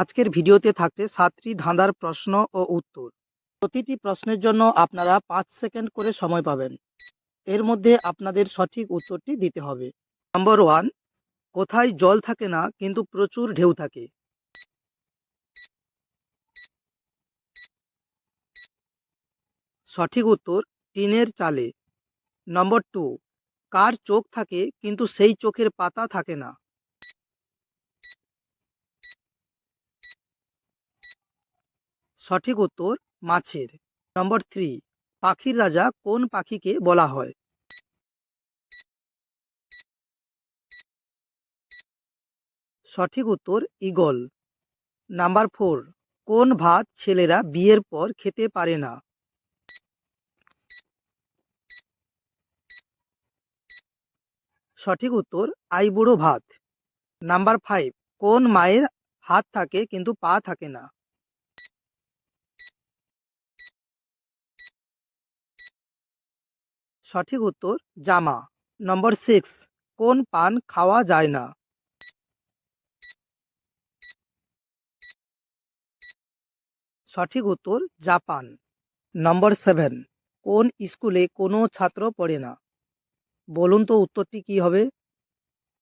আজকের ভিডিওতে থাকছে সাতটি ধাঁধার প্রশ্ন ও উত্তর। প্রতিটি প্রশ্নের জন্য আপনারা পাঁচ সেকেন্ড করে সময় পাবেন। এর মধ্যে আপনাদের সঠিক উত্তরটি দিতে হবে। নম্বর ওয়ান, কোথায় জল থাকে না, কিন্তু প্রচুর ঢেউ থাকে? সঠিক উত্তর, টিনের চালে। নম্বর টু, কার চোখ থাকে, কিন্তু সেই চোখের পাতা থাকে না? সঠিক উত্তর মাছের। নম্বর থ্রি পাখির রাজা কোন পাখিকে বলা হয়? সঠিক উত্তর ঈগল নাম্বার ফোর কোন ভাত ছেলেরা বিয়ের পর খেতে পারে না? সঠিক উত্তর আইবুড়ো ভাত। নাম্বার ফাইভ কোন মায়ের হাত থাকে কিন্তু পা থাকে না? সঠিক উত্তর, জামা। নম্বর সিক্স কোন পান খাওয়া যায় না? সঠিক উত্তর, জাপান। নম্বর সেভেন কোন স্কুলে কোনো ছাত্র পড়ে না? বলুন তো উত্তরটি কি হবে?